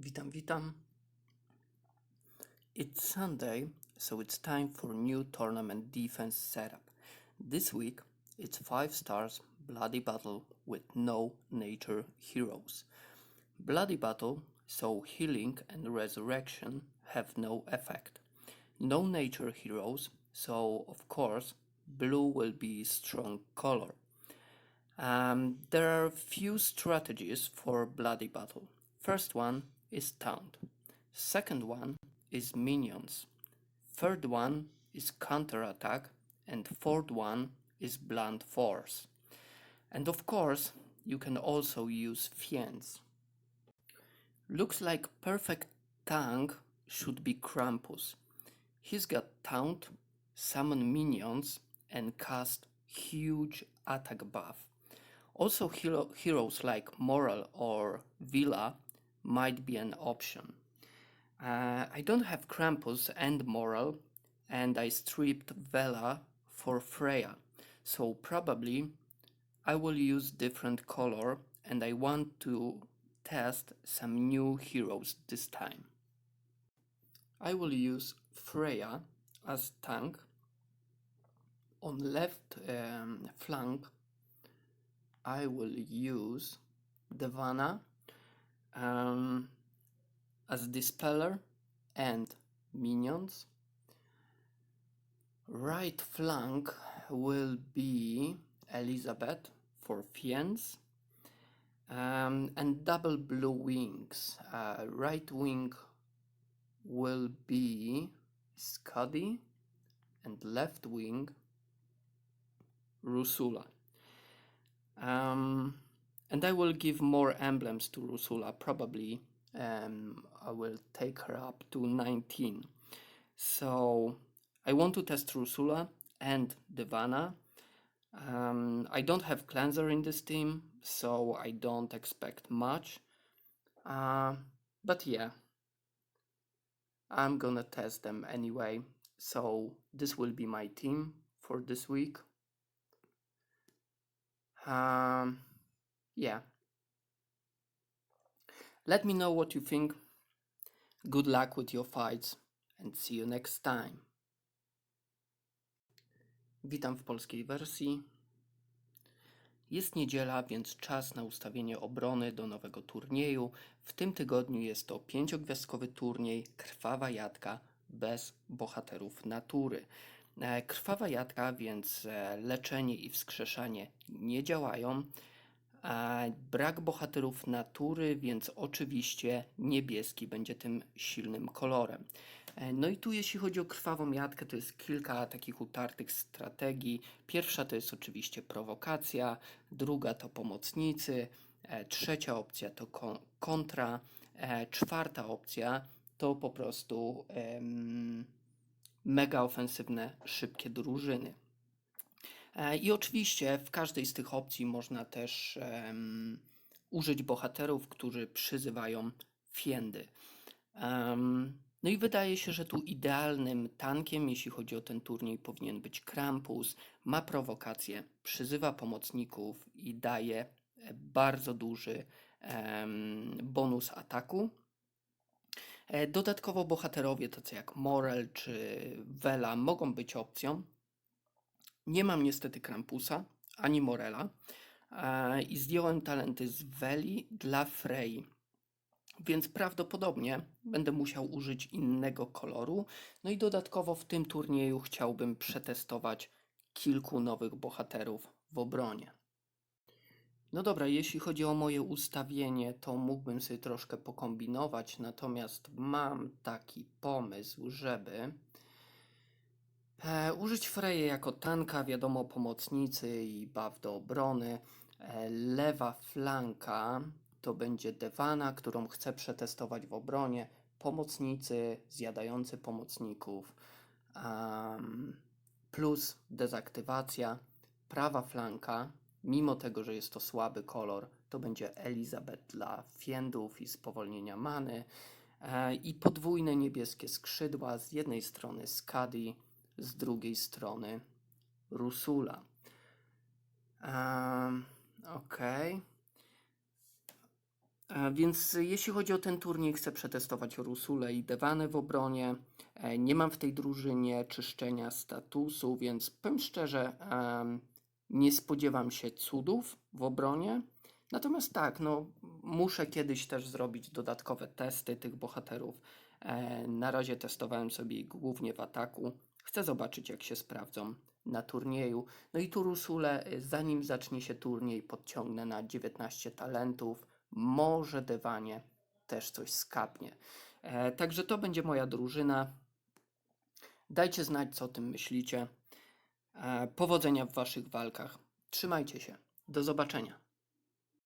Witam, witam. It's Sunday, so it's time for new tournament defense setup. This week, it's 5 stars Bloody Battle with no nature heroes. Bloody Battle, so healing and resurrection have no effect. No nature heroes, so of course, blue will be strong color. Um, there are few strategies for Bloody Battle. First one is Taunt. Second one is Minions. Third one is Counterattack. And fourth one is Blunt Force. And of course, you can also use Fiends. Looks like perfect tank should be Krampus. He's got Taunt, summon minions, and cast huge attack buff. Also, hero, heroes like Moral or Villa might be an option. Uh, I don't have Krampus and Moral, and I stripped Vela for Freya, so probably I will use different color and I want to test some new heroes this time. I will use Freya as tank. On left um, flank, I will use Devana um, as Dispeller and Minions. Right flank will be Elizabeth for Fiends. Um, and double blue wings. Uh, right wing will be Scuddy and left wing Rusula. Um, and I will give more emblems to Rusula. Probably um, I will take her up to 19. So I want to test Rusula and Devana. Um, I don't have cleanser in this team, so I don't expect much. Uh, but yeah, I'm gonna test them anyway. So this will be my team for this week. Um, yeah. Let me know what you think. Good luck with your fights and see you next time. Witam w polskiej wersji. Jest niedziela, więc czas na ustawienie obrony do nowego turnieju. W tym tygodniu jest to pięciogwiazdkowy turniej Krwawa Jadka bez bohaterów natury. E, Krwawa Jadka, więc e, leczenie i wskrzeszanie nie działają. E, Brak bohaterów natury, więc oczywiście niebieski będzie tym silnym kolorem. E, No i tu jeśli chodzi o krwawą jatkę, to jest kilka takich utartych strategii. Pierwsza to jest oczywiście prowokacja, druga to pomocnicy, e, trzecia opcja to kon- kontra, e, czwarta opcja to po prostu mega ofensywne, szybkie drużyny. E, I oczywiście w każdej z tych opcji można też em, użyć bohaterów, którzy przyzywają fiendy. Em, no i wydaje się, że tu idealnym tankiem, jeśli chodzi o ten turniej, powinien być Krampus. Ma prowokację, przyzywa pomocników i daje e, bardzo duży em, bonus ataku. E, Dodatkowo bohaterowie tacy jak Morel czy Vela mogą być opcją. Nie mam niestety Krampusa ani Morela e, i zdjąłem talenty z Veli dla Frey. Więc prawdopodobnie będę musiał użyć innego koloru. No i dodatkowo w tym turnieju chciałbym przetestować kilku nowych bohaterów w obronie. No dobra, jeśli chodzi o moje ustawienie, to mógłbym sobie troszkę pokombinować, natomiast mam taki pomysł, żeby e, użyć Freję jako tanka, wiadomo, pomocnicy i buff do obrony. E, lewa flanka to będzie Devana, którą chcę przetestować w obronie. Pomocnicy, zjadający pomocników, um, plus dezaktywacja. Prawa flanka, mimo tego, że jest to słaby kolor, to będzie Elizabeth dla fiendów i spowolnienia many. E, I podwójne niebieskie skrzydła, z jednej strony Skadi, z drugiej strony Rusula. Um, Okej. E, więc jeśli chodzi o ten turniej, chcę przetestować Rusule i Dewanę w obronie. E, Nie mam w tej drużynie czyszczenia statusu, więc powiem szczerze, nie spodziewam się cudów w obronie. Natomiast tak, no, muszę kiedyś też zrobić dodatkowe testy tych bohaterów. E, Na razie testowałem sobie głównie w ataku. Chcę zobaczyć, jak się sprawdzą na turnieju. No i tu Rusule, y, zanim zacznie się turniej, podciągnę na 19 talentów. Może Dewanie też coś skapnie. E, także to będzie moja drużyna. Dajcie znać, co o tym myślicie. E, powodzenia w waszych walkach. Trzymajcie się. Do zobaczenia.